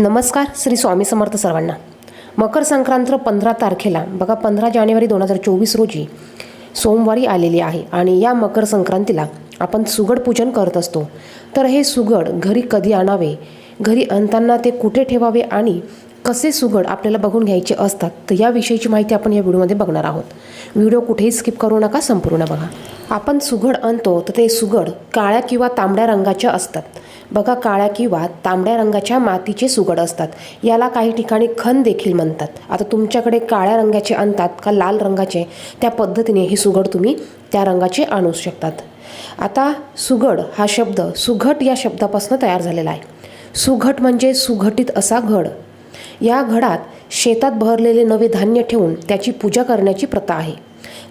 नमस्कार श्री स्वामी समर्थ सर्वांना. मकर संक्रांत पंधरा तारखेला बघा पंधरा जानेवारी दोन हजार चोवीस रोजी सोमवारी आलेली आहे आणि या मकर संक्रांतीला आपण सुगड पूजन करत असतो. तर हे सुगड घरी कधी आणावे? घरी आणताना ते कुठे ठेवावे आणि कसे सुगड आपल्याला बघून घ्यायचे असतात तर याविषयीची माहिती आपण या व्हिडिओमध्ये बघणार आहोत. व्हिडिओ कुठेही स्किप करू नका संपूर्ण बघा. आपण सुगड आणतो तर ते सुगड काळ्या किंवा तांबड्या रंगाच्या असतात. बघा काळ्या किंवा तांबड्या रंगाच्या मातीचे सुगड असतात. याला काही ठिकाणी खण देखील म्हणतात. आता तुमच्याकडे काळ्या रंगाचे आणतात का लाल रंगाचे त्या पद्धतीने हे सुगड तुम्ही त्या रंगाचे आणू शकतात. आता सुगड हा शब्द सुघट या शब्दापासून तयार झालेला आहे. सुघट म्हणजे सुघटित असा घड. या घडात शेतात बहरलेले नवे धान्य ठेवून त्याची पूजा करण्याची प्रथा आहे.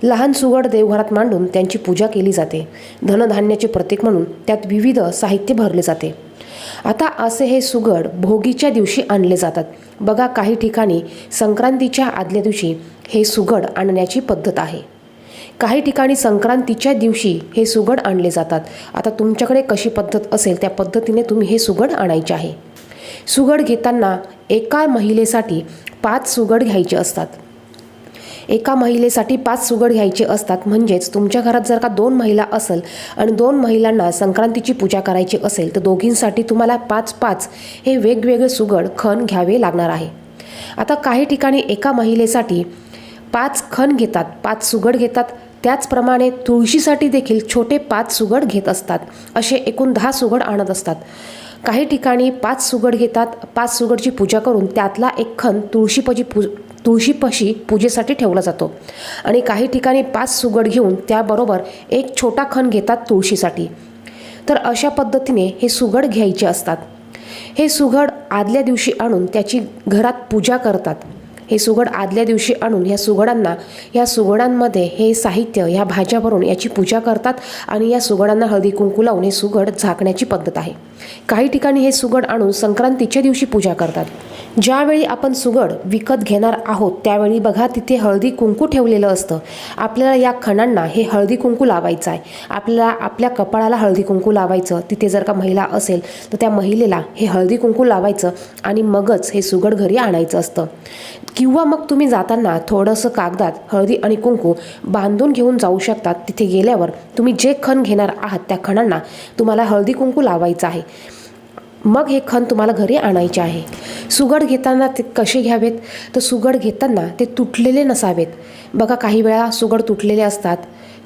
लहान सुगड देवघरात मांडून त्यांची पूजा केली जाते. धनधान्याचे प्रतीक म्हणून त्यात विविध साहित्य भरले जाते. आता असे हे सुगड भोगीच्या दिवशी आणले जातात. बघा काही ठिकाणी संक्रांतीच्या आदल्या दिवशी हे सुगड आणण्याची पद्धत आहे. काही ठिकाणी संक्रांतीच्या दिवशी हे सुगड आणले जातात. आता तुमच्याकडे कशी पद्धत असेल त्या पद्धतीने तुम्ही हे सुगड आणायचे आहे. सुगड घेताना एका महिलेसाठी पाच सुगड घ्यायचे असतात. एका महिलेसाठी पाच सुगड घ्यायचे असतात म्हणजेच तुमच्या घरात जर का दोन महिला असेल आणि दोन महिलांना संक्रांतीची पूजा करायची असेल तर दोघींसाठी तुम्हाला पाच पाच हे वेगवेगळे सुगड खण घ्यावे लागणार आहे. आता काही ठिकाणी एका महिलेसाठी पाच खण घेतात पाच सुगड घेतात. त्याचप्रमाणे तुळशीसाठी देखील छोटे पाच सुगड घेत असतात. असे एकूण दहा सुगड आणत असतात. काही ठिकाणी पाच सुगड घेतात पाच सुगडची पूजा करून त्यातला एक खण तुळशीपजी पू तुळशीपशी पूजेसाठी ठेवला जातो. आणि काही ठिकाणी पाच सुगड घेऊन त्याबरोबर एक छोटा खण घेतात तुळशीसाठी. तर अशा पद्धतीने हे सुगड घ्यायचे असतात. हे सुगड आदल्या दिवशी आणून त्याची घरात पूजा करतात. हे सुगड आदल्या दिवशी आणून ह्या सुगडांना ह्या सुगडांमध्ये हे साहित्य ह्या भाज्या भरून याची पूजा करतात आणि या सुगडांना हळदी कुंकू लावून हे सुगड झाकण्याची पद्धत आहे. काही ठिकाणी हे सुगड आणून संक्रांतीच्या दिवशी पूजा करतात. ज्यावेळी आपण सुगड विकत घेणार आहोत त्यावेळी बघा तिथे हळदी कुंकू ठेवलेलं असतं. आपल्याला या खणांना हे हळदी कुंकू लावायचं आहे. आपल्याला आपल्या कपाळाला हळदी कुंकू लावायचं. तिथे जर का महिला असेल तर त्या महिलेला हे हळदी कुंकू लावायचं आणि मगच हे सुगड घरी आणायचं असतं. किंवा मग तुम्ही जाताना थोडंसं कागदात हळदी आणि कुंकू बांधून घेऊन जाऊ शकतात तिथे गेल्यावर तुम्ही जे खण घेणार आहात त्या खणांना तुम्हाला हळदी कुंकू लावायचं आहे. मग हे खण तुम्हाला घरी आणायचे आहे. सुगड घेताना ते कसे घ्यावेत? तर सुगड घेताना ते तुटलेले नसावेत. बघा काही वेळा सुगड तुटलेले असतात.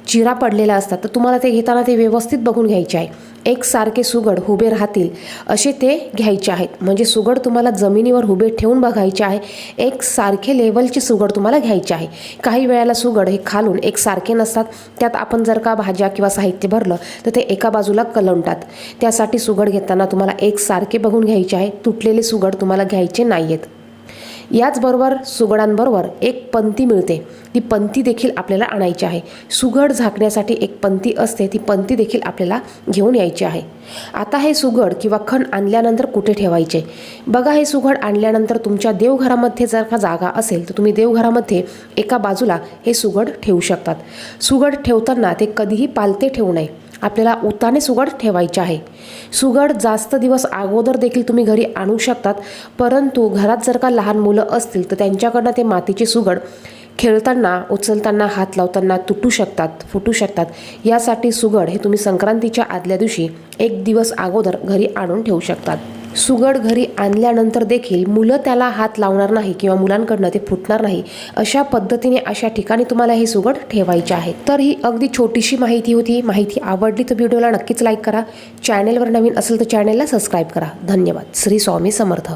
चिरा पडलेला असतात तर तुम्हाला ते घेताना ते व्यवस्थित बघून घ्यायचे आहे. एक सारखे सुगड उभे राहतील असे ते घ्यायचे आहेत. म्हणजे सुगड तुम्हाला जमिनीवर उभे ठेवून बघायचे आहे. एक सारखे लेवलचे सुगड तुम्हाला घ्यायचे आहे. काही वेळेला सुगड हे खालून एक सारखे नसतात. त्यात आपण जर का भाज्या किंवा साहित्य भरलं तर ते एका बाजूला कलवतात त्यासाठी सुगड घेताना तुम्हाला एक सारखे बघून घ्यायचे आहे. तुटलेले सुगड तुम्हाला घ्यायचे नाही आहेत याचबरोबर सुगडांबरोबर एक पंती मिळते. ती पंती देखील आपल्याला आणायची आहे. सुगड झाकण्यासाठी एक पंती असते. ती पंती देखील आपल्याला घेऊन यायची आहे. आता हे सुगड किंवा खण आणल्यानंतर कुठे ठेवायचे? बघा हे सुगड आणल्यानंतर तुमच्या देवघरामध्ये जर का जागा असेल तर तुम्ही देवघरामध्ये एका बाजूला हे सुगड ठेवू शकतात. सुगड ठेवताना ते कधीही पालते ठेवू नये. आपल्याला उताने सुगड ठेवायचे आहे. सुगड जास्त दिवस अगोदर देखील तुम्ही घरी आणू शकतात परंतु घरात जर का लहान मुलं असतील तर त्यांच्याकडनं ते मातीचे सुगड खेळताना उचलताना हात लावताना तुटू शकतात फुटू शकतात. यासाठी सुगड हे तुम्ही संक्रांतीच्या आदल्या दिवशी एक दिवस अगोदर घरी आणून ठेवू शकतात. सुगड घरी आणल्यानंतर देखील मुलं त्याला हात लावणार नाही किंवा मुलांकडनं ते फुटणार नाही अशा पद्धतीने अशा ठिकाणी तुम्हाला हे सुगड ठेवायचे आहे तर ही अगदी छोटीशी माहिती होती. माहिती आवडली तर व्हिडिओला नक्कीच लाईक करा. चॅनेलवर नवीन असेल तर चॅनेलला सबस्क्राईब करा. धन्यवाद. श्री स्वामी समर्थ.